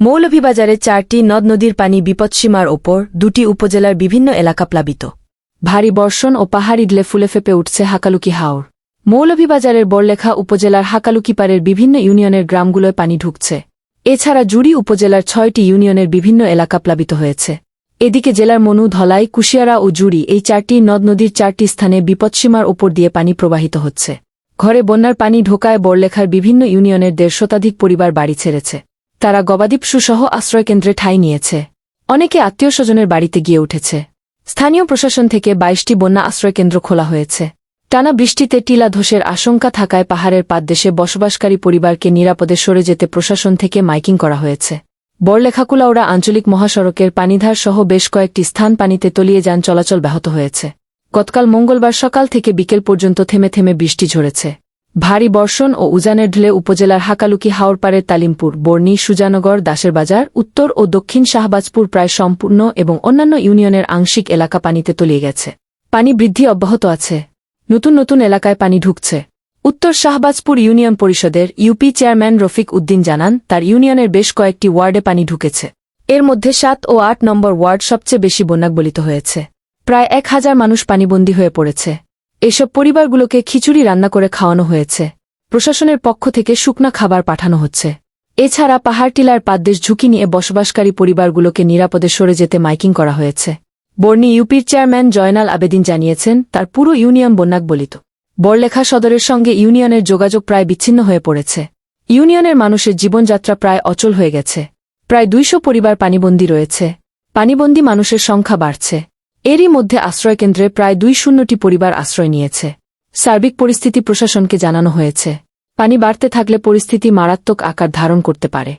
মৌলভীবাজারে চারটি নদ নদীর পানি বিপদসীমার ওপর দুটি উপজেলার বিভিন্ন এলাকা প্লাবিত। ভারী বর্ষণ ও পাহাড়ি ডলে ফুলে ফেপে উঠছে হাকালুকি হাওর। মৌলভীবাজারের বড়লেখা উপজেলার হাকালুকি পাড়ের বিভিন্ন ইউনিয়নের গ্রামগুলোয় পানি ঢুকছে। এছাড়া জুড়ি উপজেলার ছয়টি ইউনিয়নের বিভিন্ন এলাকা প্লাবিত হয়েছে। এদিকে জেলার মনু, ধলাই, কুশিয়ারা ও জুড়ি এই চারটি নদ নদীর চারটি স্থানে বিপদসীমার ওপর দিয়ে পানি প্রবাহিত হচ্ছে। ঘরে বন্যার পানি ঢোকায় বড়লেখার বিভিন্ন ইউনিয়নের দেড় শতাধিক পরিবার বাড়ি ছেড়েছে। তারা গবাদিপশুসহ আশ্রয়কেন্দ্রে ঠাঁই নিয়েছে। অনেকে আত্মীয় স্বজনের বাড়িতে গিয়ে উঠেছে। স্থানীয় প্রশাসন থেকে বাইশটি বন্যা আশ্রয়কেন্দ্র খোলা হয়েছে। টানা বৃষ্টিতে টিলা ধসের আশঙ্কা থাকায় পাহাড়ের পাদদেশে বসবাসকারী পরিবারকে নিরাপদে সরে যেতে প্রশাসন থেকে মাইকিং করা হয়েছে। বড়লেখাকুলাউড়া আঞ্চলিক মহাসড়কের পানিধার সহ বেশ কয়েকটি স্থান পানিতে তলিয়ে যান চলাচল ব্যাহত হয়েছে। গতকাল মঙ্গলবার সকাল থেকে বিকেল পর্যন্ত থেমে থেমে বৃষ্টি ঝরেছে। ভারী বর্ষণ ও উজানের ঢলে উপজেলার হাকালুকি হাওরপাড়ের তালিমপুর, বর্ণি সুজানগর, দাসের বাজার, উত্তর ও দক্ষিণ শাহবাজপুর প্রায় সম্পূর্ণ এবং অন্যান্য ইউনিয়নের আংশিক এলাকা পানিতে তলিয়ে গেছে। পানি বৃদ্ধি অব্যাহত আছে। নতুন নতুন এলাকায় পানি ঢুকছে। উত্তর শাহবাজপুর ইউনিয়ন পরিষদের ইউপি চেয়ারম্যান রফিক উদ্দিন জানান, তার ইউনিয়নের বেশ কয়েকটি ওয়ার্ডে পানি ঢুকেছে। এর মধ্যে সাত ও আট নম্বর ওয়ার্ড সবচেয়ে বেশি বন্যাকবলিত হয়েছে। প্রায় এক হাজার মানুষ পানিবন্দী হয়ে পড়েছে। এসব পরিবারগুলোকে খিচুড়ি রান্না করে খাওয়ানো হয়েছে। প্রশাসনের পক্ষ থেকে শুকনা খাবার পাঠানো হচ্ছে। এছাড়া পাহাড়টিলার পাদদেশ ঝুঁকি নিয়ে বসবাসকারী পরিবারগুলোকে নিরাপদে সরে যেতে মাইকিং করা হয়েছে। বর্ণি ইউপির চেয়ারম্যান জয়নাল আবেদিন জানিয়েছেন, তার পুরো ইউনিয়ন বন্যাক বলিত বড়লেখা সদরের সঙ্গে ইউনিয়নের যোগাযোগ প্রায় বিচ্ছিন্ন হয়ে পড়েছে। ইউনিয়নের মানুষের জীবনযাত্রা প্রায় অচল হয়ে গেছে। প্রায় দুইশো পরিবার পানিবন্দী রয়েছে। পানিবন্দী মানুষের সংখ্যা বাড়ছে। এরই মধ্যে আশ্রয়কেন্দ্রে প্রায় দুই শূন্যটি পরিবার আশ্রয় নিয়েছে। সার্বিক পরিস্থিতি প্রশাসনকে জানানো হয়েছে। পানি বাড়তে থাকলে পরিস্থিতি মারাত্মক আকার ধারণ করতে পারে।